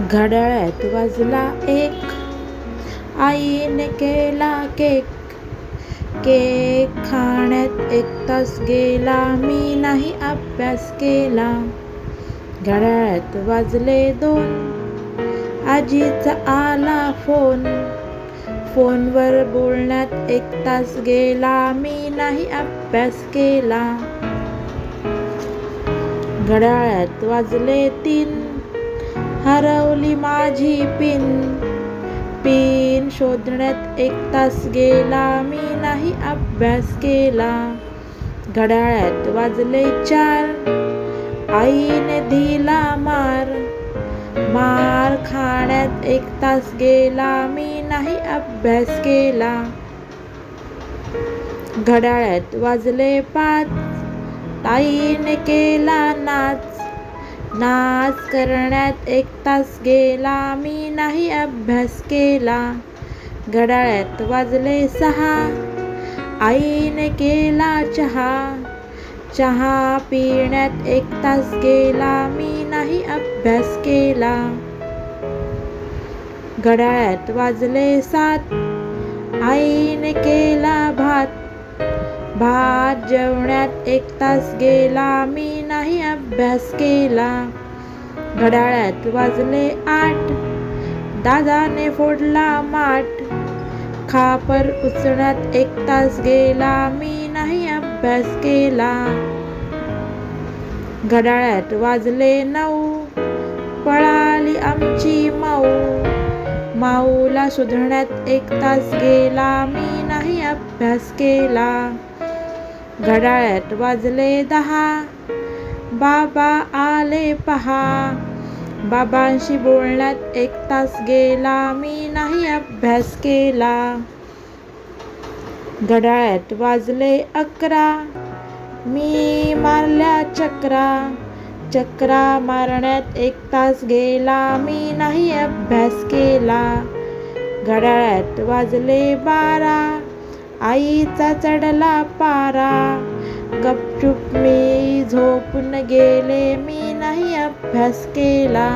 घड्याळ्यात वाजला एक. आईने केला केक. केक खाण्यात एक तास गेला. मी नाही अभ्यास केला. घड्याळ्यात वाजले दोन. आजीचा आला फोन. फोनवर बोलण्यात एक तास गेला. मी नाही अभ्यास केला. घड्याळ्यात वाजले तीन. हरवली माझी पिन. पिन शोधण्यात एक तास गेला मी नाही अभ्यास केला. घड्याळ्यात वाजले चार आईने दिला मार. मार खाण्यात एक तास गेला मी नाही अभ्यास केला. घड्याळ्यात वाजले पाच ताईने केला नाच. नाच करण्यात एक तास गेला मी नाही अभ्यास केला. घड्याळ्यात वाजले सहा. आईने केला चहा. चहा पिण्यात एक तास गेला मी नाही अभ्यास केला. घड्याळ्यात वाजले सात. आईने केला भात. भात जेवण्यात एक तास गेला मी नाही अभ्यास केला. घड्याळ्यात वाजले आठ. दादाने फोडला माठ. खापर उचण्यात एक तास गेला. मी नाही अभ्यास केला. घड्याळ्यात वाजले नऊ. पळाली आमची माऊ. माऊला शोधण्यात एक तास गेला. मी नाही अभ्यास केला. घड्याळ्यात वाजले दहा. बाबा आले पहा. बाबांशी बोलण्यात एक तास गेला मी नाही अभ्यास केला. घड्याळ्यात वाजले अकरा. मी मारल्या चक्रा. चक्रा मारण्यात एक तास गेला मी नाही अभ्यास केला. घड्याळ्यात वाजले बारा. आईचा चढला पारा. गपचूप मी झोपून गेले मी नाही अभ्यास केला.